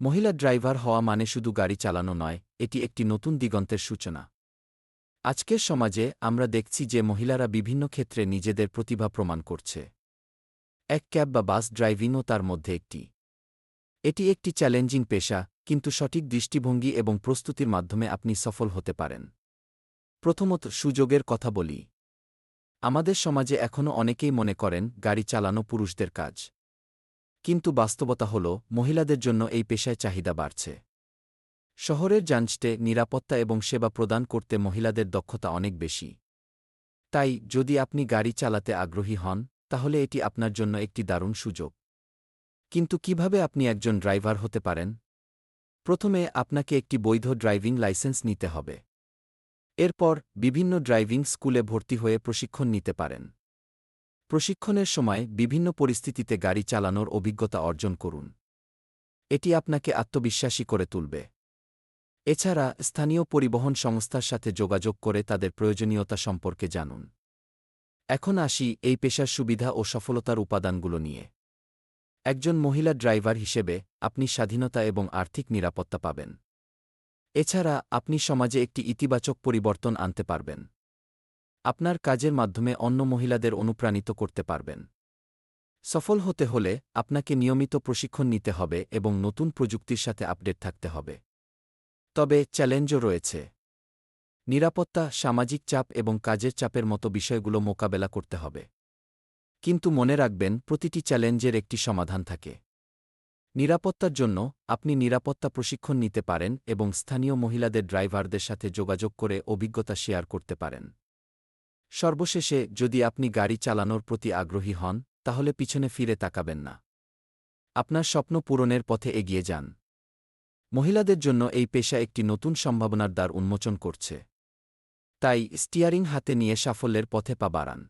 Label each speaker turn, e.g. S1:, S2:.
S1: মহিলা ড্রাইভার হওয়া মানে শুধু গাড়ি চালানো নয়, এটি একটি নতুন দিগন্তের সূচনা। আজকের সমাজে আমরা দেখছি যে মহিলারা বিভিন্ন ক্ষেত্রে নিজেদের প্রতিভা প্রমাণ করছে। এক ক্যাব বা বাস ড্রাইভিংও তার মধ্যে একটি। এটি একটি চ্যালেঞ্জিং পেশা, কিন্তু সঠিক দৃষ্টিভঙ্গি এবং প্রস্তুতির মাধ্যমে আপনি সফল হতে পারেন। প্রথমত, সুযোগের কথা বলি। আমাদের সমাজে এখনও অনেকেই মনে করেন, গাড়ি চালানো পুরুষদের কাজ। কিন্তু বাস্তবতা হল, মহিলাদের জন্য এই পেশায় চাহিদা বাড়ছে। শহরের যাঞ্চটে নিরাপত্তা এবং সেবা প্রদান করতে মহিলাদের দক্ষতা অনেক বেশি। তাই, যদি আপনি গাড়ি চালাতে আগ্রহী হন, তাহলে এটি আপনার জন্য একটি দারুণ সুযোগ। কিন্তু কীভাবে আপনি একজন ড্রাইভার হতে পারেন? প্রথমে আপনাকে একটি বৈধ ড্রাইভিং লাইসেন্স নিতে হবে। এরপর, বিভিন্ন ড্রাইভিং স্কুলে ভর্তি হয়ে প্রশিক্ষণ নিতে পারেন। প্রশিক্ষণের সময় বিভিন্ন পরিস্থিতিতে গাড়ি চালানোর অভিজ্ঞতা অর্জন করুন। এটি আপনাকে আত্মবিশ্বাসী করে তুলবে। এছাড়া, স্থানীয় পরিবহন সংস্থার সাথে যোগাযোগ করে তাদের প্রয়োজনীয়তা সম্পর্কে জানুন। এখন আসি এই পেশার সুবিধা ও সফলতার উপাদানগুলো নিয়ে। একজন মহিলা ড্রাইভার হিসেবে আপনি স্বাধীনতা এবং আর্থিক নিরাপত্তা পাবেন। এছাড়া, আপনি সমাজে একটি ইতিবাচক পরিবর্তন আনতে পারবেন। আপনার কাজের মাধ্যমে অন্য মহিলাদের অনুপ্রাণিত করতে পারবেন। সফল হতে হলে আপনাকে নিয়মিত প্রশিক্ষণ নিতে হবে এবং নতুন প্রযুক্তির সাথে আপডেট থাকতে হবে। তবে চ্যালেঞ্জও রয়েছে। নিরাপত্তা, সামাজিক চাপ এবং কাজের চাপের মতো বিষয়গুলো মোকাবেলা করতে হবে। কিন্তু মনে রাখবেন, প্রতিটি চ্যালেঞ্জের একটি সমাধান থাকে। নিরাপত্তার জন্য আপনি নিরাপত্তা প্রশিক্ষণ নিতে পারেন এবং স্থানীয় মহিলাদের ড্রাইভারদের সাথে যোগাযোগ করে অভিজ্ঞতা শেয়ার করতে পারেন। সর্বশেষে, যদি আপনি গাড়ি চালানোর প্রতি আগ্রহী হন, তাহলে পিছনে ফিরে তাকাবেন না। আপনার স্বপ্ন পূরণের পথে এগিয়ে যান। মহিলাদের জন্য এই পেশা একটি নতুন সম্ভাবনার দ্বার উন্মোচন করছে। তাই স্টিয়ারিং হাতে নিয়ে সাফল্যের পথে পা বাড়ান।